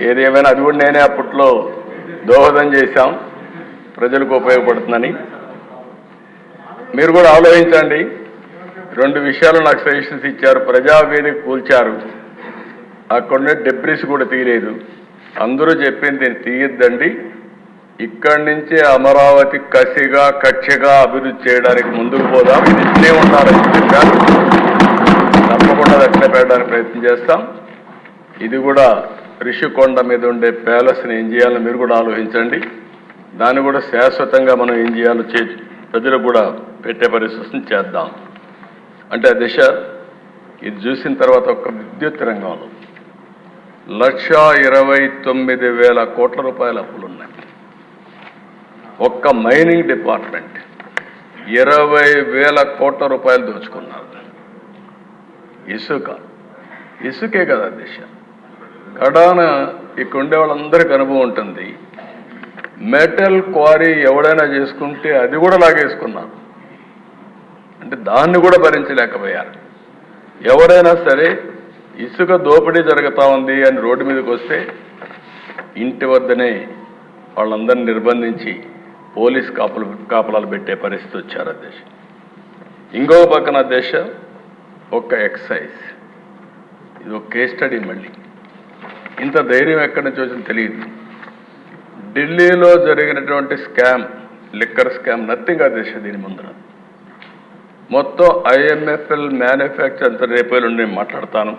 ఏదేమైనా అది కూడా నేనే అప్పట్లో దోహదం చేశాం. ప్రజలకు ఉపయోగపడుతుందని. మీరు కూడా ఆలోచించండి. రెండు విషయాలు నాకు సజెషన్స్ ఇచ్చారు. ప్రజావేదిక కూల్చారు. అక్కడనే డెబ్రిస్ కూడా తీయలేదు. అందరూ చెప్పింది తీయద్దండి. ఇక్కడి నుంచే అమరావతి కసిగా కక్షగా అభివృద్ధి చేయడానికి ముందుకు పోదాం. ఇది ఇట్లే ఉండాలని చెప్పారు. తప్పకుండా అట్లే పెట్టడానికి ప్రయత్నం చేస్తాం. ఇది కూడా రిషికొండ మీద ఉండే ప్యాలెస్ని ఏం చేయాలో మీరు కూడా ఆలోచించండి. దాన్ని కూడా శాశ్వతంగా మనం ఏం చేయాలో చే ప్రజలకు కూడా పెట్టే పరిస్థితిని చేద్దాం. అంటే ఆ దిశ ఇది చూసిన తర్వాత ఒక విద్యుత్ రంగంలో. లక్ష ఇరవై తొమ్మిది వేల కోట్ల రూపాయల అప్పులు ఉన్నాయి. ఒక్క మైనింగ్ డిపార్ట్మెంట్ ఇరవై వేల కోట్ల రూపాయలు దోచుకున్నారు. ఇసుక. ఇసుకే కదా దిశ. కడాన ఇక్కడ ఉండే వాళ్ళందరికీ అనుభవం ఉంటుంది. మెటల్ క్వారీ ఎవడైనా చేసుకుంటే అది కూడా లాగేసుకున్నారు అంటే దాన్ని కూడా భరించలేకపోయారు. ఎవరైనా సరే ఇసుక దోపిడీ జరుగుతూ ఉంది అని రోడ్డు మీదకి వస్తే ఇంటి వద్దనే వాళ్ళందరిని నిర్బంధించి పోలీస్ కాపులు కాపలాలు పెట్టే పరిస్థితి వచ్చారు దేశ. ఇంకో పక్కన దేశ ఒక ఎక్సైజ్. ఇది ఒక కేస్ స్టడీ మళ్ళీ. ఇంత ధైర్యం ఎక్కడి నుంచి వచ్చింది తెలియదు. ఢిల్లీలో జరిగినటువంటి స్కామ్ లిక్కర్ స్కామ్ నథింగ్ ఆ దేశ దీని ముందర. మొత్తం ఐఎంఎఫ్ఎల్ మ్యానుఫ్యాక్చర్ అంత రేపు నుండి నేను మాట్లాడతాను.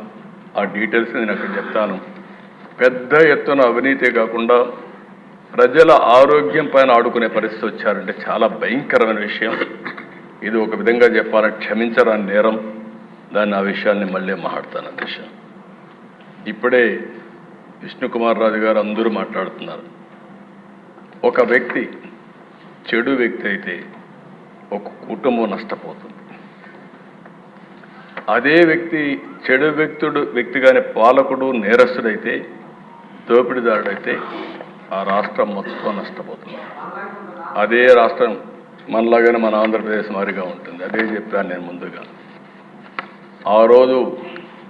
ఆ డీటెయిల్స్ నేను అక్కడ చెప్తాను. పెద్ద ఎత్తున అవినీతి కాకుండా ప్రజల ఆరోగ్యం పైన ఆడుకునే పరిస్థితి వచ్చారంటే చాలా భయంకరమైన విషయం. ఇది ఒక విధంగా చెప్పాలంటే క్షమించరాని నేరం. దాన్ని ఆ విషయాన్ని మళ్ళీ మాట్లాడతాను దిశ ఇప్పుడే విష్ణుకుమార్ రాజు గారు అందరూ మాట్లాడుతున్నారు. ఒక వ్యక్తి చెడు వ్యక్తి అయితే ఒక కుటుంబం నష్టపోతుంది. అదే వ్యక్తి చెడు వ్యక్తుడు వ్యక్తిగానే పాలకుడు నేరస్తుడైతే దోపిడీదారుడైతే ఆ రాష్ట్రం మొత్తం నష్టపోతుంది. అదే రాష్ట్రం మనలాగానే మన ఆంధ్రప్రదేశ్ మాదిరిగా ఉంటుంది. అదే చెప్పాను నేను ముందుగా. ఆ రోజు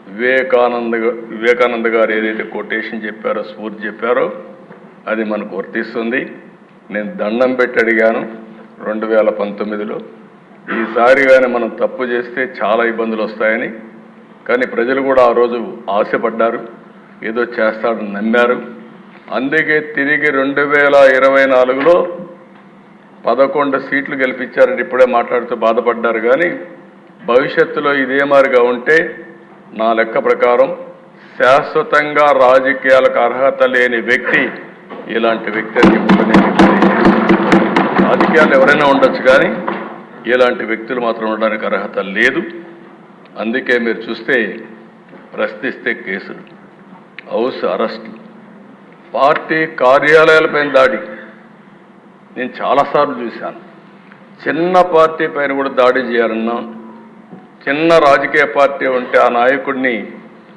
వివేకానంద వివేకానంద గారు ఏదైతే కొటేషన్ చెప్పారో స్ఫూర్తి చెప్పారో అది మనకు వర్తిస్తుంది. నేను దండం పెట్టి అడిగాను రెండు వేల పంతొమ్మిదిలో. ఈసారి కానీ మనం తప్పు చేస్తే చాలా ఇబ్బందులు వస్తాయని. కానీ ప్రజలు కూడా ఆ రోజు ఆశపడ్డారు. ఏదో చేస్తాడని నమ్మారు. అందుకే తిరిగి రెండు వేల ఇరవై నాలుగులో పదకొండు సీట్లు గెలిపించారని ఇప్పుడే మాట్లాడుతూ బాధపడ్డారు. కానీ భవిష్యత్తులో ఇదే మారిగా ఉంటే నా లెక్క ప్రకారం శాశ్వతంగా రాజకీయాలకు అర్హత లేని వ్యక్తి ఇలాంటి వ్యక్తి అని రాజకీయాలు ఎవరైనా ఉండొచ్చు కానీ ఇలాంటి వ్యక్తులు మాత్రం ఉండడానికి అర్హత లేదు. అందుకే మీరు చూస్తే ప్రశ్నిస్తే కేసులు హౌస్ అరెస్టులు పార్టీ కార్యాలయాలపైన దాడి. నేను చాలాసార్లు చూశాను. చిన్న పార్టీ పైన కూడా దాడి చేయాలన్నా చిన్న రాజకీయ పార్టీ ఉంటే ఆ నాయకుడిని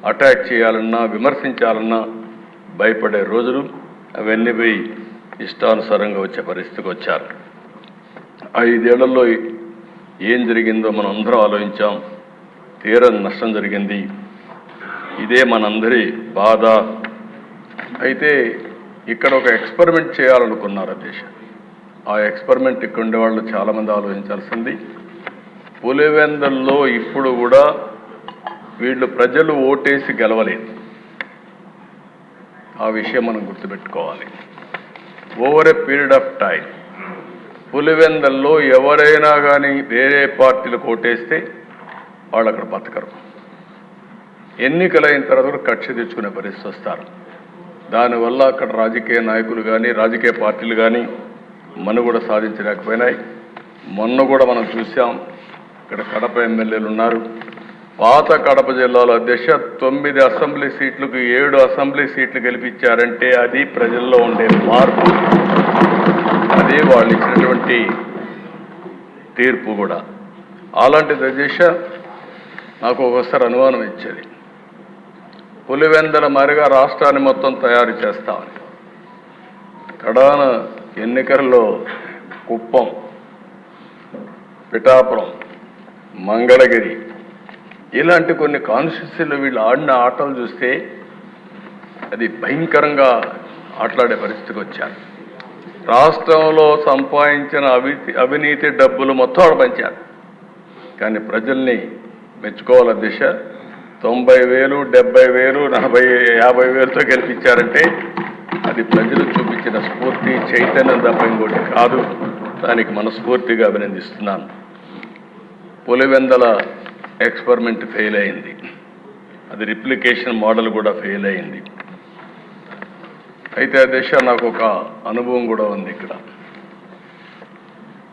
అటాక్ చేయాలన్నా విమర్శించాలన్నా భయపడే రోజులు అవన్నీ పోయి ఇష్టానుసారంగా వచ్చే పరిస్థితికి వచ్చారు. ఐదేళ్ళలో ఏం జరిగిందో మనం అందరం ఆలోచించాం. తీరని నష్టం జరిగింది. ఇదే మనందరి బాధ. అయితే ఇక్కడ ఒక ఎక్స్పెరిమెంట్ చేయాలనుకున్నారు దేశం. ఆ ఎక్స్పెరిమెంట్ ఇక్కడ ఉండేవాళ్ళు చాలామంది ఆలోచించాల్సింది పులివెందల్లో ఇప్పుడు కూడా వీళ్ళు ప్రజలు ఓటేసి గెలవలేదు. ఆ విషయం మనం గుర్తుపెట్టుకోవాలి. Over a period of time పులివెందల్లో ఎవరైనా కానీ వేరే పార్టీలకు ఓటేస్తే వాళ్ళు అక్కడ బతకరు. ఎన్నికలైన తర్వాత కూడా కక్ష తెచ్చుకునే పరిస్థితి వస్తారు. దానివల్ల అక్కడ రాజకీయ నాయకులు కానీ రాజకీయ పార్టీలు కానీ మనుగడ సాధించలేకపోయినాయి. మొన్న కూడా మనం చూసాం ఇక్కడ కడప ఎమ్మెల్యేలు ఉన్నారు. పాత కడప జిల్లాలో దశ తొమ్మిది అసెంబ్లీ సీట్లకు ఏడు అసెంబ్లీ సీట్లు గెలిపించారంటే అది ప్రజల్లో ఉండే మార్పు. అదే వాళ్ళు ఇచ్చినటువంటి తీర్పు కూడా. అలాంటిది దశ నాకు ఒకసారి అనుమానం ఇచ్చేది. పులివెందల మరిగా రాష్ట్రాన్ని మొత్తం తయారు చేస్తామని. కడాన ఎన్నికల్లో కుప్పం పిఠాపురం మంగళగిరి. ఇలాంటి కొన్ని కాన్స్టిట్యూన్సీలో వీళ్ళు ఆడిన ఆటలు చూస్తే అది భయంకరంగా ఆటలాడే పరిస్థితికి వచ్చారు. రాష్ట్రంలో సంపాదించిన అవి అవినీతి డబ్బులు మొత్తం ఆడపంచారు కానీ ప్రజల్ని మెచ్చుకోవాల దిశ తొంభై వేలు డెబ్బై వేలు నలభై యాభై వేలతో గెలిపించారంటే అది ప్రజలు చూపించిన స్ఫూర్తి చైతన్యం తప్ప ఇంకోటి కాదు. దానికి మనస్ఫూర్తిగా అభినందిస్తున్నాను. పులివెందల ఎక్స్పెరిమెంట్ ఫెయిల్ అయింది. అది రిప్లికేషన్ మోడల్ కూడా ఫెయిల్ అయింది. అయితే ఆ దిశ నాకు ఒక అనుభవం కూడా ఉంది ఇక్కడ.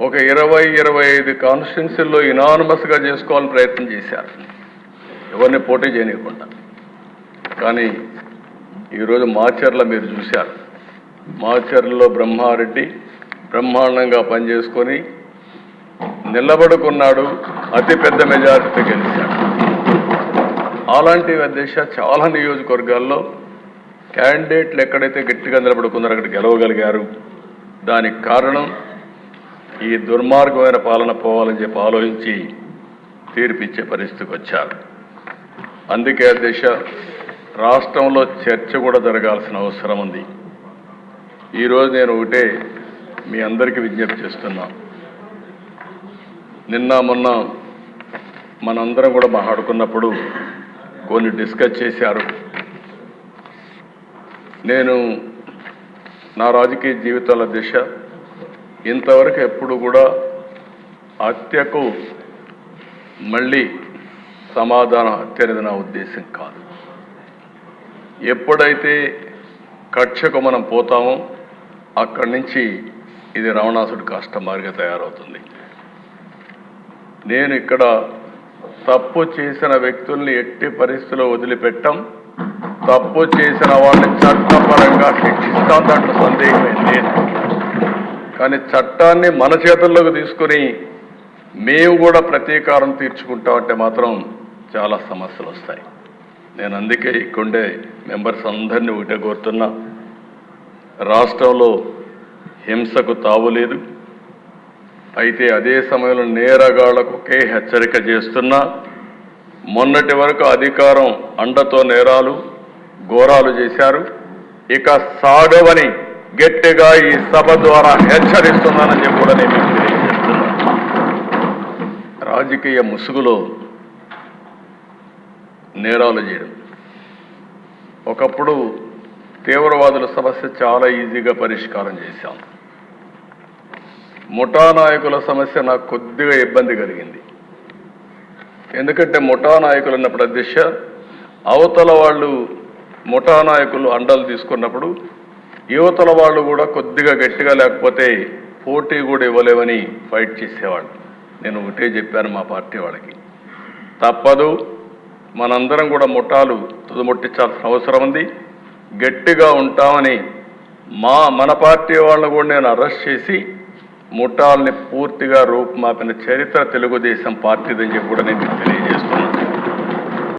ఒక ఇరవై ఇరవై ఐదు కాన్స్టిట్యున్సీల్లో ఇనానమస్గా చేసుకోవాలని ప్రయత్నం చేశారు. ఎవరిని పోటీ చేయనివ్వకుండా. కానీ ఈరోజు మాచర్ల మీరు చూశారు. మాచర్లలో బ్రహ్మారెడ్డి బ్రహ్మాండంగా పనిచేసుకొని నిలబడుకున్నాడు అతిపెద్ద మెజారిటీ గెలిచాడు. అలాంటి దిశ చాలా నియోజకవర్గాల్లో క్యాండిడేట్లు ఎక్కడైతే గట్టిగా నిలబడుకున్నారో అక్కడ గెలవగలిగారు. దానికి కారణం ఈ దుర్మార్గమైన పాలన పోవాలని చెప్పి ఆలోచించి తీర్పిచ్చే పరిస్థితికి వచ్చారు. అందుకే దిశ రాష్ట్రంలో చర్చ కూడా జరగాల్సిన అవసరం ఉంది. ఈరోజు నేను ఒకటే మీ అందరికీ విజ్ఞప్తి చేస్తున్నా నిన్న మొన్న మనందరం కూడా మాట్లాడుకున్నప్పుడు కొన్ని డిస్కస్ చేశారు. నేను నా రాజకీయ జీవితాల దిశ ఇంతవరకు ఎప్పుడు కూడా హత్యకు మళ్ళీ సమాధానం హత్య అనేది నా ఉద్దేశం కాదు. ఎప్పుడైతే కక్షకు మనం పోతామో అక్కడి నుంచి ఇది రావణాసుడి కష్టమారిగా తయారవుతుంది. నేను ఇక్కడ తప్పు చేసిన వ్యక్తుల్ని ఎట్టి పరిస్థితుల్లో వదిలిపెట్టం. తప్పు చేసిన వాళ్ళని చట్టపరంగా శిక్షిస్తాం. దాంట్లో సందేహమే లేదు. కానీ చట్టాన్ని మన చేతుల్లోకి తీసుకుని మేము కూడా ప్రతీకారం తీర్చుకుంటామంటే మాత్రం చాలా సమస్యలు వస్తాయి. నేను అందుకే ఇక్కడే మెంబర్స్ అందరినీ ఒకటే కోరుతున్నా రాష్ట్రంలో హింసకు తావులేదు. అయితే అదే సమయంలో నేరగాళ్ళకు ఒకే హెచ్చరిక చేస్తున్నా మొన్నటి వరకు అధికారం అండతో నేరాలు ఘోరాలు చేశారు. ఇక సాగవని గట్టిగా ఈ సభ ద్వారా హెచ్చరిస్తున్నానని చెప్పి కూడా నేను మీకు తెలియజేస్తున్నా. రాజకీయ ముసుగులో నేరాలు చేయడం. ఒకప్పుడు తీవ్రవాదుల సమస్య చాలా ఈజీగా పరిష్కారం చేశాం. ముఠా నాయకుల సమస్య నాకు కొద్దిగా ఇబ్బంది కలిగింది. ఎందుకంటే ముఠా నాయకులు అన్నప్పుడు అధ్యక్ష అవతల వాళ్ళు ముఠా నాయకులు అండలు తీసుకున్నప్పుడు యువతల వాళ్ళు కూడా కొద్దిగా గట్టిగా లేకపోతే పోటీ కూడా ఇవ్వలేవని ఫైట్ చేసేవాళ్ళు. నేను ఒకటే చెప్పాను మా పార్టీ వాళ్ళకి. తప్పదు మనందరం కూడా ముఠాలు తుదముట్టించాల్సిన అవసరం ఉంది. గట్టిగా ఉంటామని మా మన పార్టీ వాళ్ళని కూడా నేను అరెస్ట్ చేసి ముఠాల్ని పూర్తిగా రూపుమాపిన చరిత్ర తెలుగుదేశం పార్టీదని చెప్పి కూడా నేను తెలియజేస్తాను